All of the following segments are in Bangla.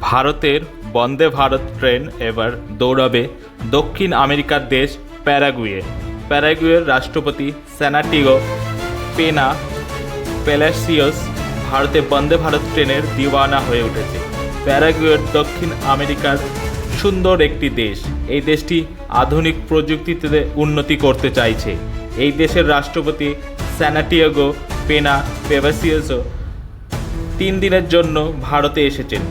ভারতের বন্দে ভারত ট্রেন এবার দৌড়াবে দক্ষিণ আমেরিকার দেশ প্যারাগুয়ে। প্যারাগুয়ের রাষ্ট্রপতি সেনাটিগো পেনা পেলাসিয়াস ভারতে বন্দে ভারত ট্রেনের দিওয়ানা হয়ে উঠেছে। প্যারাগুয়ের দক্ষিণ আমেরিকার সুন্দর একটি দেশ। এই দেশটি আধুনিক প্রযুক্তিতে উন্নতি করতে চাইছে। এই দেশের রাষ্ট্রপতি স্যানাটিয়াগো পেনা পেভাসিয়াসও তিন দিনের জন্য ভারতে এসেছেন।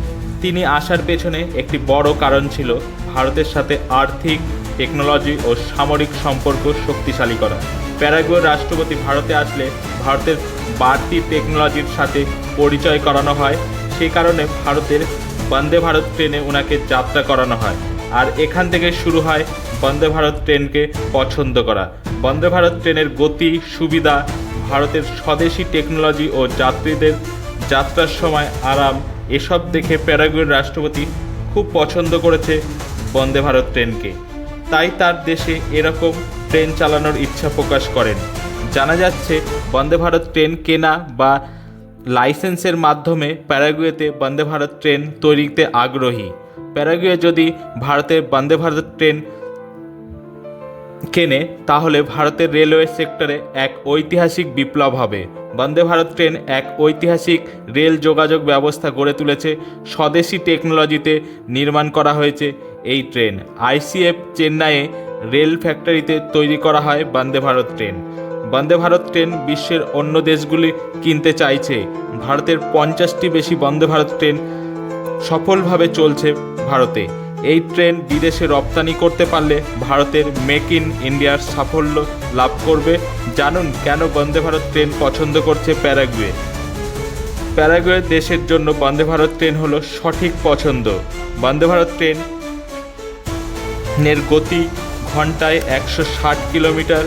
তিনি আসার পেছনে একটি বড় কারণ ছিল ভারতের সাথে আর্থিক টেকনোলজি ও সামরিক সম্পর্ক শক্তিশালী করা। প্যারাগুয়ের রাষ্ট্রপতি ভারতে আসলে ভারতের বাড়তি টেকনোলজির সাথে পরিচয় করানো হয়। সেই কারণে ভারতের বন্দে ভারত ট্রেনে ওনাকে যাত্রা করানো হয়। আর এখান থেকে শুরু হয় বন্দে ভারত ট্রেনকে পছন্দ করা। বন্দে ভারত ট্রেনের গতি, সুবিধা, ভারতের স্বদেশি টেকনোলজি ও যাত্রীদের যাত্রার সময় আরাম এসব দেখে প্যারাগুয়ের রাষ্ট্রপতি খুব পছন্দ করেছে বন্দে ভারত ট্রেনকে। তাই তার দেশে এরকম ট্রেন চালানোর ইচ্ছা প্রকাশ করেন। জানা যাচ্ছে, বন্দে ভারত ট্রেন কেনা বা লাইসেন্সের মাধ্যমে প্যারাগুয়েতে বন্দে ভারত ট্রেন তৈরিতে আগ্রহী। প্যারাগুয়ে যদি ভারতের বন্দে ভারত ট্রেন কেনে, তাহলে ভারতের রেলওয়ে সেক্টরে এক ঐতিহাসিক বিপ্লব হবে। বন্দে ভারত ট্রেন এক ঐতিহাসিক রেল যোগাযোগ ব্যবস্থা গড়ে তুলেছে। স্বদেশি টেকনোলজিতে নির্মাণ করা হয়েছে এই ট্রেন। আইসিএফ চেন্নাইয়ে রেল ফ্যাক্টরিতে তৈরি করা হয় বন্দে ভারত ট্রেন। বন্দে ভারত ট্রেন বিশ্বের অন্য দেশগুলি কিনতে চাইছে। ভারতের পঞ্চাশটি বেশি বন্দে ভারত ট্রেন সফলভাবে চলছে ভারতে। এই ট্রেন বিদেশে রপ্তানি করতে পারলে ভারতের মেক ইন ইন্ডিয়ার সাফল্য লাভ করবে। জানুন কেন বন্দে ভারত ট্রেন পছন্দ করছে প্যারাগুয়ে? প্যারাগুয়ে দেশের জন্য বন্দে ভারত ট্রেন হলো সঠিক পছন্দ। বন্দে ভারত ট্রেন এর গতি ঘন্টায় একশো ষাট কিলোমিটার।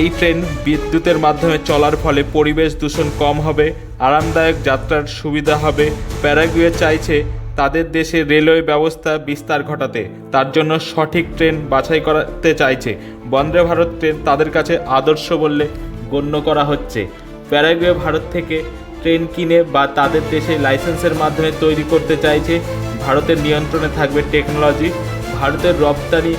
এই ট্রেন বিদ্যুতের মাধ্যমে চলার ফলে পরিবেশ দূষণ কম হবে, আরামদায়ক যাত্রার সুবিধা হবে। প্যারাগুয়ে চাইছে তাদের দেশে রেলওয়ে ব্যবস্থা বিস্তার ঘটাতে, তার জন্য সঠিক ট্রেন বাছাই করাতে চাইছে। বন্দে ভারত ট্রেন তাদের কাছে আদর্শ বললে গণ্য করা হচ্ছে। প্যারাগুয়ে ভারত থেকে ট্রেন কিনে বা তাদের দেশে লাইসেন্সের মাধ্যমে তৈরি করতে চাইছে। ভারতের নিয়ন্ত্রণে থাকবে টেকনোলজি। ভারতের রপ্তানি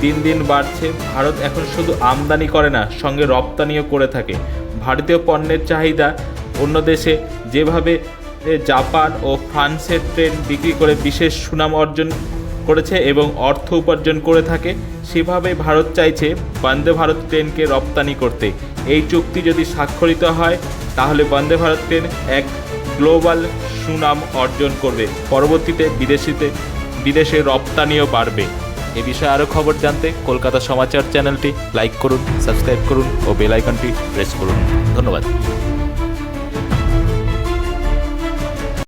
দিন দিন বাড়ছে। ভারত এখন শুধু আমদানি করে না, সঙ্গে রপ্তানিও করে থাকে। ভারতীয় পণ্যের চাহিদা অন্য দেশে যেভাবে জাপান ও ফ্রান্সের ট্রেন বিক্রি করে বিশেষ সুনাম অর্জন করেছে এবং অর্থ উপার্জন করে থাকে। সেভাবে ভারত চাইছে বন্দে ভারত ট্রেনকে রপ্তানি করতে। এই চুক্তি যদি স্বাক্ষরিত হয়, তাহলে বন্দে ভারত ট্রেন এক গ্লোবাল সুনাম অর্জন করবে। পরবর্তীতে বিদেশিতে, বিদেশে রপ্তানিও বাড়বে। এ বিষয়ে আরও খবর জানতে কলকাতা সমাচার চ্যানেলটি লাইক করুন, সাবস্ক্রাইব করুন ও বেল আইকনটি প্রেস করুন। ধন্যবাদ।